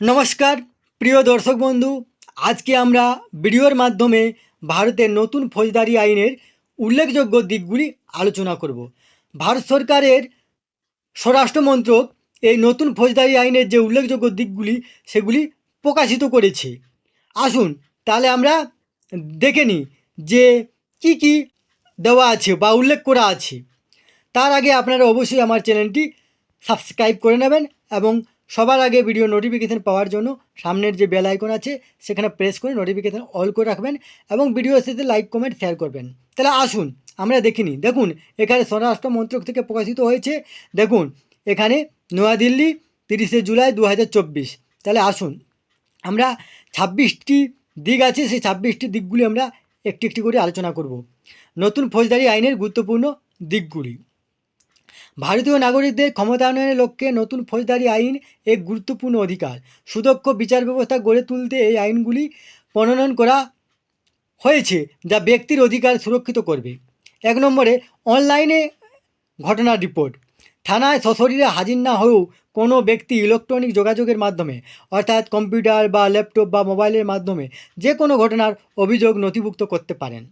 নমস্কার, প্রিয় দর্শক বন্ধু, আজকে আমরা ভিডিওর মাধ্যমে ভারতের নতুন ফৌজদারি আইনের উল্লেখযোগ্য দিকগুলি আলোচনা করব। ভারত সরকারের স্বরাষ্ট্র মন্ত্রক এই নতুন ফৌজদারি আইনের যে উল্লেখযোগ্য দিকগুলি, সেগুলি প্রকাশিত করেছে। আসুন, তাহলে আমরা দেখে নিই যে কি কি দেওয়া আছে বা উল্লেখ করা আছে। তার আগে আপনারা অবশ্যই আমার চ্যানেলটি সাবস্ক্রাইব করে নেবেন এবং সবার আগে ভিডিও নোটিফিকেশান পাওয়ার জন্য সামনের যে বেল আইকন আছে, সেখানে প্রেস করে নোটিফিকেশান অল করে রাখবেন এবং ভিডিও শেষে লাইক কমেন্ট শেয়ার করবেন। তাহলে আসুন, আমরা দেখিনি দেখুন, এখানে স্বরাষ্ট্র মন্ত্রক থেকে প্রকাশিত হয়েছে। দেখুন, এখানে নয়াদিল্লি তিরিশে জুলাই দু হাজার চব্বিশ। তাহলে আসুন, আমরা ছাব্বিশটি দিক আছে, সেই ছাব্বিশটি দিকগুলি আমরা একটি একটি করে আলোচনা করব। নতুন ফৌজদারি আইনের গুরুত্বপূর্ণ দিকগুলি। ভারতীয় নাগরিকদের ক্ষমতায়নের লক্ষ্যে নতুন ফৌজদারি আইন এক গুরুত্বপূর্ণ অধিকার। সুদক্ষ বিচার ব্যবস্থা গড়ে তুলতে এই আইনগুলি প্রণয়ন করা হয়েছে যা ব্যক্তির অধিকার সুরক্ষিত করবে। এক নম্বরে, অনলাইনে ঘটনার রিপোর্ট। থানায় সশরীরে হাজির না হয়েও কোনো ব্যক্তি ইলেকট্রনিক যোগাযোগের মাধ্যমে, অর্থাৎ কম্পিউটার বা ল্যাপটপ বা মোবাইলের মাধ্যমে যে কোনো ঘটনার অভিযোগ নথিভুক্ত করতে পারেন।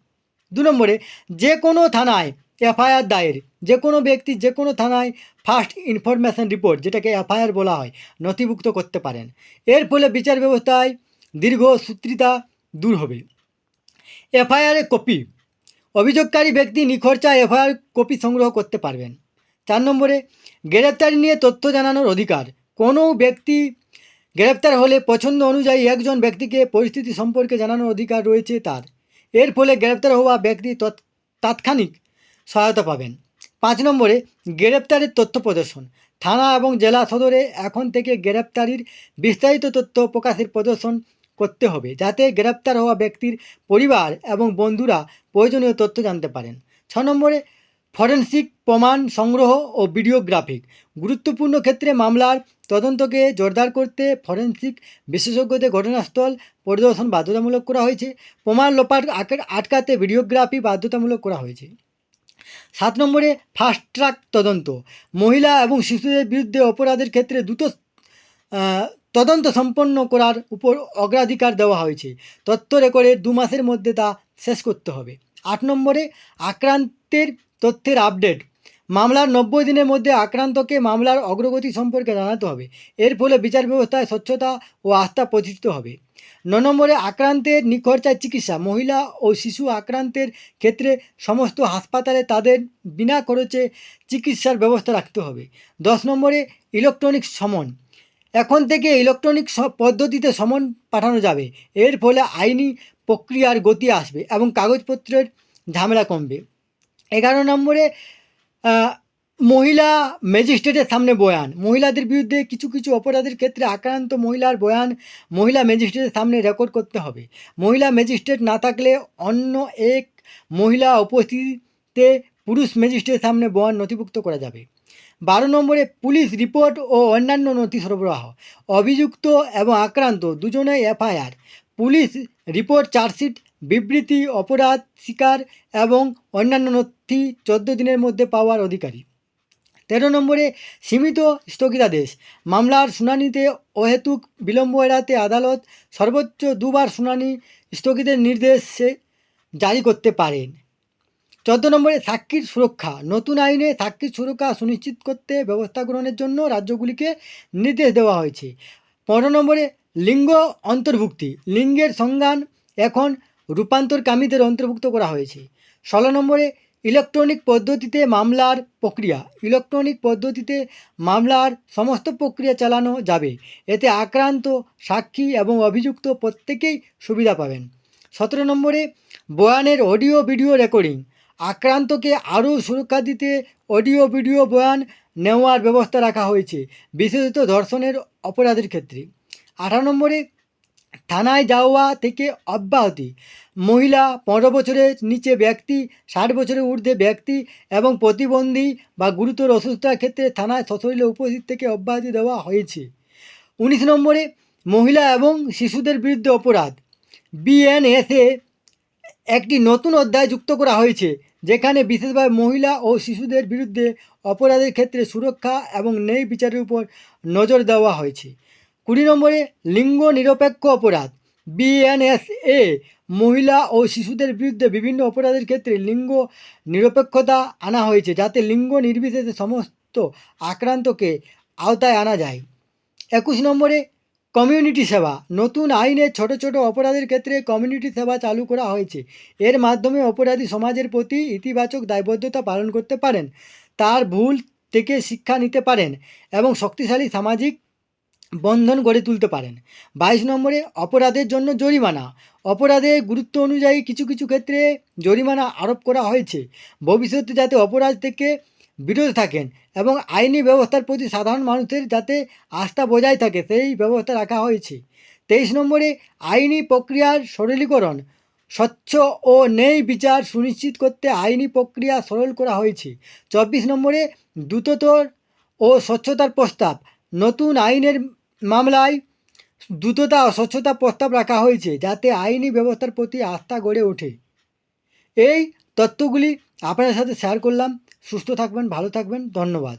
দু নম্বরে, যে কোনো থানায় এফআইআর দায়ের, যে কোনো ব্যক্তি যে কোনো থানায় ফার্স্ট ইনফরমেশন রিপোর্ট যেটাকে এফআইআর বলা হয়, নথিভুক্ত করতে পারেন। এর ফলে বিচার ব্যবস্থায় দীর্ঘ সূত্রিতা দূর হবে। এফআইআরের কপি অভিযোগকারী ব্যক্তি নিখরচা এফআইআর কপি সংগ্রহ করতে পারবেন। চার নম্বরে, গ্রেপ্তারি নিয়ে তথ্য জানানোর অধিকার, কোনো ব্যক্তি গ্রেপ্তার হলে পছন্দ অনুযায়ী একজন ব্যক্তিকে পরিস্থিতি সম্পর্কে জানানোর অধিকার রয়েছে তার। এর ফলে গ্রেপ্তার হওয়া ব্যক্তি তৎ- তাৎক্ষণিক সহায়তা পাবেন। পাঁচ নম্বরে, গ্রেপ্তারের তথ্য প্রদর্শন। থানা এবং জেলা সদরে এখন থেকে গ্রেপ্তারির বিস্তারিত তথ্য প্রকাশের প্রদর্শন করতে হবে, যাতে গ্রেপ্তার হওয়া ব্যক্তির পরিবার এবং বন্ধুরা প্রয়োজনীয় তথ্য জানতে পারেন। ছ নম্বরে ফরেনসিক প্রমাণ সংগ্রহ ও ভিডিওগ্রাফিক। গুরুত্বপূর্ণ ক্ষেত্রে মামলার তদন্তকে জোরদার করতে ফরেন্সিক বিশেষজ্ঞদের ঘটনাস্থল পরিদর্শন বাধ্যতামূলক করা হয়েছে। প্রমাণ লোপার আটকে- আটকাতে ভিডিওগ্রাফি বাধ্যতামূলক করা হয়েছে। সাত নম্বরে ফাস্ট ট্র্যাক তদন্ত। মহিলা এবং শিশুদের বিরুদ্ধে অপরাধের ক্ষেত্রে দ্রুত তদন্ত সম্পন্ন করার উপর অগ্রাধিকার দেওয়া হয়েছে। তথ্য রেকর্ডের দু মাসের মধ্যে তা শেষ করতে হবে। আট নম্বরে আক্রান্তের তথ্যের আপডেট। মামলার নব্বই দিনের মধ্যে আক্রান্তকে মামলার অগ্রগতি সম্পর্কে জানাতে হবে। এর ফলে বিচার ব্যবস্থায় স্বচ্ছতা ও আস্থা প্রতিষ্ঠিত হবে। ন নম্বরে, আক্রান্তের নিখরচায় চিকিৎসা। মহিলা ও শিশু আক্রান্তের ক্ষেত্রে সমস্ত হাসপাতালে তাদের বিনা খরচে চিকিৎসার ব্যবস্থা রাখতে হবে। দশ নম্বরে ইলেকট্রনিক সমন। এখন থেকে ইলেকট্রনিক পদ্ধতিতে সমন পাঠানো যাবে। এর ফলে আইনি প্রক্রিয়ার গতি আসবে এবং কাগজপত্রের ঝামেলা কমবে। এগারো নম্বরে মহিলা ম্যাজিস্ট্রেটের সামনে বয়ান। মহিলাদের বিরুদ্ধে কিছু কিছু অপরাধের ক্ষেত্রে আক্রান্ত মহিলার বয়ান মহিলা ম্যাজিস্ট্রেটের সামনে রেকর্ড করতে হবে। মহিলা ম্যাজিস্ট্রেট না থাকলে অন্য এক মহিলা উপস্থিতিতে পুরুষ ম্যাজিস্ট্রেটের সামনে বয়ান নথিভুক্ত করা যাবে। বারো নম্বরে, পুলিশ রিপোর্ট ও অন্যান্য নথি সরবরাহ। অভিযুক্ত এবং আক্রান্ত দুজনেই এফআইআর। পুলিশ রিপোর্ট, চার্জশিট বিবৃতি, অপরাধ স্বীকার এবং অন্যান্য নথি চোদ্দ দিনের মধ্যে পাওয়ার অধিকারী। তেরো নম্বরে, সীমিত স্থগিতাদেশ। মামলার শুনানিতে অহেতুক বিলম্ব এড়াতে আদালত সর্বোচ্চ দুবার শুনানি স্থগিতের নির্দেশ জারি করতে পারেন। চোদ্দ নম্বরে, সাক্ষীর সুরক্ষা। নতুন আইনে সাক্ষীর সুরক্ষা সুনিশ্চিত করতে ব্যবস্থা গ্রহণের জন্য রাজ্যগুলিকে নির্দেশ দেওয়া হয়েছে। পনেরো নম্বরে, লিঙ্গ অন্তর্ভুক্তি। লিঙ্গের সংজ্ঞান এখন রূপান্তরকামীদের অন্তর্ভুক্ত করা হয়েছে। ষোলো নম্বরে, ইলেকট্রনিক পদ্ধতিতে মামলার প্রক্রিয়া। ইলেকট্রনিক পদ্ধতিতে মামলার সমস্ত প্রক্রিয়া চালানো যাবে। এতে আক্রান্ত, সাক্ষী এবং অভিযুক্ত প্রত্যেকেই সুবিধা পাবেন। সতেরো নম্বরে, বয়ানের অডিও ভিডিও রেকর্ডিং। আক্রান্তকে আরও সুরক্ষা দিতে অডিও ভিডিও বয়ান নেওয়ার ব্যবস্থা রাখা হয়েছে, বিশেষত ধর্ষণের অপরাধের ক্ষেত্রে। আঠারো নম্বরে থানায় যাওয়া থেকে অব্যাহতি। মহিলা পনেরো বছরের নিচে ব্যক্তি, ষাট বছরের ঊর্ধ্বে ব্যক্তি এবং প্রতিবন্ধী বা গুরুতর অসুস্থতার ক্ষেত্রে থানায় সশরীরে উপস্থিত থেকে অব্যাহতি দেওয়া হয়েছে। উনিশ নম্বরে মহিলা এবং শিশুদের বিরুদ্ধে অপরাধ। বিএনএসএ একটি নতুন অধ্যায় যুক্ত করা হয়েছে, যেখানে বিশেষভাবে মহিলা ও শিশুদের বিরুদ্ধে অপরাধের ক্ষেত্রে সুরক্ষা এবং ন্যায় বিচারের উপর নজর দেওয়া হয়েছে। কুড়ি নম্বরে লিঙ্গ নিরপেক্ষ অপরাধ বিএনএসএ মহিলা ও শিশুদের বিরুদ্ধে বিভিন্ন অপরাধের ক্ষেত্রে লিঙ্গ নিরপেক্ষতা আনা হয়েছে যাতে লিঙ্গ নির্বিশেষে সমস্ত আক্রান্তকে আওতায় আনা যায়। একুশ নম্বরে কমিউনিটি সেবা, নতুন আইনে ছোট ছোট অপরাধের ক্ষেত্রে কমিউনিটি সেবা চালু করা হয়েছে। এর মাধ্যমে অপরাধী সমাজের প্রতি ইতিবাচক দায়বদ্ধতা পালন করতে পারেন, তার ভুল থেকে শিক্ষা নিতে পারেন এবং শক্তিশালী সামাজিক বন্ধন গড়ে তুলতে পারেন। বাইশ নম্বরে অপরাধের জন্য জরিমানা। অপরাধের গুরুত্ব অনুযায়ী কিছু কিছু ক্ষেত্রে জরিমানা আরোপ করা হয়েছে। ভবিষ্যতে যাতে অপরাধ থেকে বিরত থাকেন এবং আইনি ব্যবস্থার প্রতি সাধারণ মানুষের যাতে আস্থা বজায় থাকে, সেই ব্যবস্থা রাখা হয়েছে। তেইশ নম্বরে আইনি প্রক্রিয়ার সরলীকরণ। স্বচ্ছ ও ন্যায় বিচার সুনিশ্চিত করতে আইনি প্রক্রিয়া সরল করা হয়েছে। চব্বিশ নম্বরে দ্রুততর ও স্বচ্ছতার প্রস্তাব। নতুন আইনের মামলায় দ্রুততা ও স্বচ্ছতা প্রস্তাব রাখা হয়েছে যাতে আইনি ব্যবস্থার প্রতি আস্থা গড়ে ওঠে। এই তত্ত্বগুলি আপনাদের সাথে শেয়ার করলাম। সুস্থ থাকবেন, ভালো থাকবেন। ধন্যবাদ।